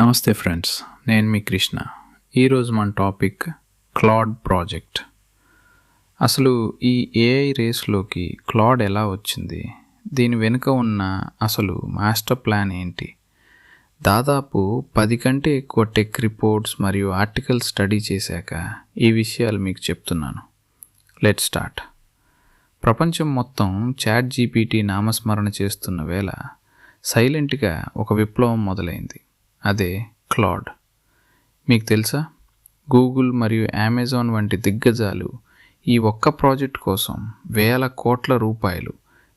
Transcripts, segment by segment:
నమస్తే ఫ్రెండ్స్ నేను మీ కృష్ణ. ఈరోజు మన టాపిక్ క్లాడ్ ప్రాజెక్ట్. అసలు ఈ ఏఐ రేస్లోకి క్లాడ్ ఎలా వచ్చింది? దీని వెనుక ఉన్న అసలు మాస్టర్ ప్లాన్ ఏంటి? దాదాపు పది కంటే ఎక్కువ టెక్ రిపోర్ట్స్ మరియు ఆర్టికల్ స్టడీ చేశాక ఈ విషయాలు మీకు చెప్తున్నాను. Let start. ప్రపంచం మొత్తం చాట్ జీపీటీ నామస్మరణ చేస్తున్న వేళ సైలెంట్గా ఒక విప్లవం మొదలైంది. అదే క్లాడ్. మీకు తెలుసా? గూగుల్ మరియు అమెజాన్ వంటి దిగ్గజాలు ఈ ఒక్క ప్రాజెక్ట్ కోసం వేల కోట్ల రూపాయలు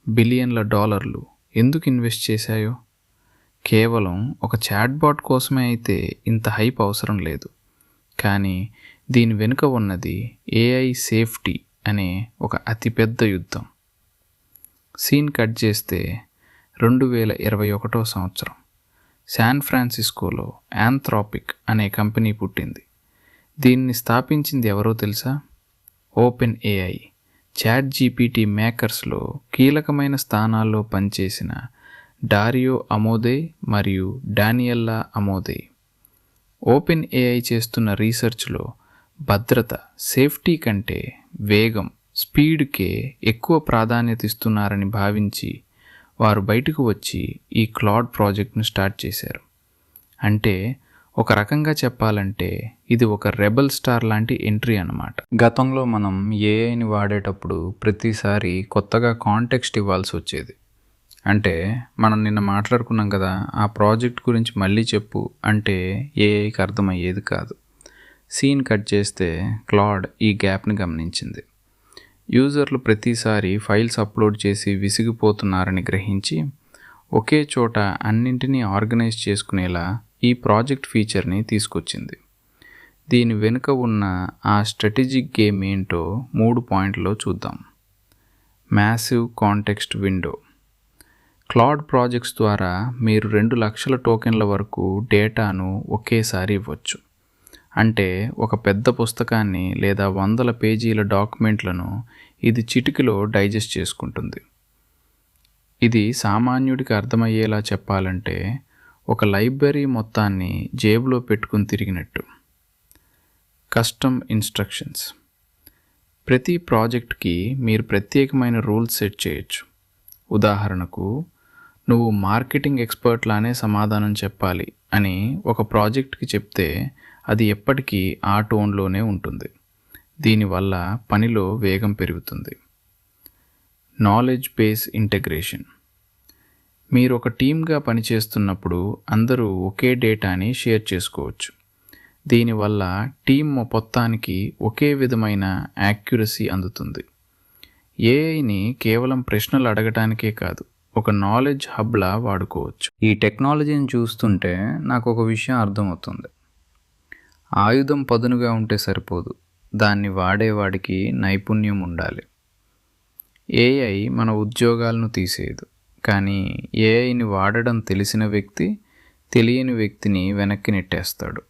బిలియన్ల డాలర్లు ఎందుకు ఇన్వెస్ట్ చేశాయో? కేవలం ఒక చాట్బాట్ కోసమే అయితే ఇంత హైప్ అవసరం లేదు. కానీ దీని వెనుక ఉన్నది ఏఐ సేఫ్టీ అనే ఒక అతిపెద్ద యుద్ధం. సీన్ కట్ చేస్తే రెండు వేల ఇరవై ఒకటో సంవత్సరం. శాన్ ఫ్రాన్సిస్కోలో యాంథ్రాపిక్ అనే కంపెనీ పుట్టింది. దీన్ని స్థాపించింది ఎవరో తెలుసా? OpenAI. చాట్ జీపీటీ మేకర్స్లో కీలకమైన స్థానాల్లో పనిచేసిన డారియో అమోదే మరియు డానియల్లా అమోదే. ఓపెన్ ఏఐ చేస్తున్న రీసెర్చ్లో భద్రత సేఫ్టీ కంటే వేగం స్పీడ్కే ఎక్కువ ప్రాధాన్యత ఇస్తున్నారని భావించి వారు బయటకు వచ్చి ఈ క్లాడ్ ప్రాజెక్ట్ను స్టార్ట్ చేశారు. అంటే ఒక రకంగా చెప్పాలంటే ఇది ఒక రెబల్ స్టార్ లాంటి ఎంట్రీ అన్నమాట. గతంలో మనం ఏఐని వాడేటప్పుడు ప్రతిసారి కొత్తగా కాంటెక్స్ట్ ఇవ్వాల్సి వచ్చేది. అంటే మనం నిన్న మాట్లాడుకున్నాం కదా ఆ ప్రాజెక్ట్ గురించి మళ్ళీ చెప్పు అంటే ఏఐకి అర్థమయ్యేది కాదు. సీన్ కట్ చేస్తే క్లాడ్ ఈ గ్యాప్ని గమనించింది. యూజర్లు ప్రతిసారి ఫైల్స్ అప్లోడ్ చేసి విసిగిపోతున్నారని గ్రహించి ఒకే చోట అన్నింటినీ ఆర్గనైజ్ చేసుకునేలా ఈ ప్రాజెక్ట్ ఫీచర్ని తీసుకొచ్చింది. దీని వెనుక ఉన్న ఆ స్ట్రాటజిక్ గేమ్ ఏంటో మూడు పాయింట్లో చూద్దాం. Massive context window. Claude projects ద్వారా మీరు రెండు లక్షల టోకెన్ల వరకు డేటాను ఒకేసారి ఇవ్వచ్చు. అంటే ఒక పెద్ద పుస్తకాన్ని లేదా వందల పేజీల డాక్యుమెంట్లను ఇది చిటికలో డైజెస్ట్ చేసుకుంటుంది. ఇది సామాన్యుడికి అర్థమయ్యేలా చెప్పాలంటే ఒక లైబ్రరీ మొత్తాన్ని జేబులో పెట్టుకుని తిరిగినట్టు. Custom instructions. ప్రతి ప్రాజెక్ట్కి మీరు ప్రత్యేకమైన రూల్స్ సెట్ చేయొచ్చు. ఉదాహరణకు నువ్వు మార్కెటింగ్ ఎక్స్పర్ట్లానే సమాధానం చెప్పాలి అని ఒక ప్రాజెక్ట్కి చెప్తే అది ఎప్పటికీ ఆ టోన్లోనే ఉంటుంది. దీనివల్ల పనిలో వేగం పెరుగుతుంది. నాలెడ్జ్ బేస్ ఇంటగ్రేషన్ మీరు ఒక టీమ్గా పనిచేస్తున్నప్పుడు అందరూ ఒకే డేటాని షేర్ చేసుకోవచ్చు. దీనివల్ల టీం మొత్తానికి ఒకే విధమైన యాక్యురసీ అందుతుంది. ఏఐని కేవలం ప్రశ్నలు అడగటానికే కాదు ఒక నాలెడ్జ్ హబ్లా వాడుకోవచ్చు. ఈ టెక్నాలజీని చూస్తుంటే నాకు ఒక విషయం అర్థమవుతుంది. ఆయుధం పదునుగా ఉంటే సరిపోదు. దాన్ని వాడేవాడికి నైపుణ్యం ఉండాలి. ఏఐ మన ఉద్యోగాలను తీసేయదు. కానీ ఏఐని వాడడం తెలిసిన వ్యక్తి తెలియని వ్యక్తిని వెనక్కి నెట్టేస్తాడు.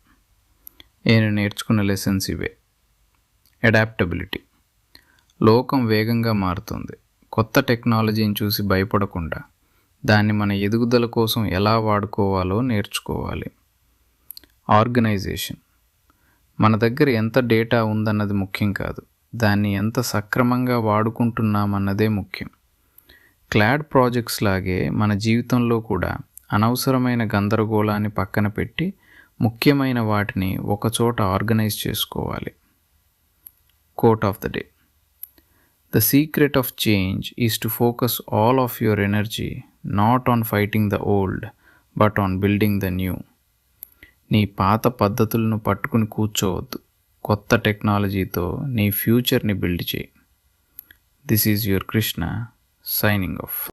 నేను నేర్చుకున్న లెసన్స్ ఇవే. అడాప్టబిలిటీ. లోకం వేగంగా మారుతుంది. కొత్త టెక్నాలజీని చూసి భయపడకుండా దాన్ని మన ఎదుగుదల కోసం ఎలా వాడుకోవాలో నేర్చుకోవాలి. ఆర్గనైజేషన్. మన దగ్గర ఎంత డేటా ఉందన్నది ముఖ్యం కాదు. దాన్ని ఎంత సక్రమంగా వాడుకుంటున్నామన్నదే ముఖ్యం. క్లాడ్ ప్రాజెక్ట్స్ లాగే మన జీవితంలో కూడా అనవసరమైన గందరగోళాన్ని పక్కన పెట్టి ముఖ్యమైన వాటిని ఒకచోట ఆర్గనైజ్ చేసుకోవాలి. Quote of the day the secret of change is to focus all of your energy not on fighting the old but on building the new నీ పాత పద్ధతులను పట్టుకుని కూర్చోవద్దు. కొత్త టెక్నాలజీతో నీ ఫ్యూచర్ని బిల్డ్ చేయి. This is your Krishna signing off.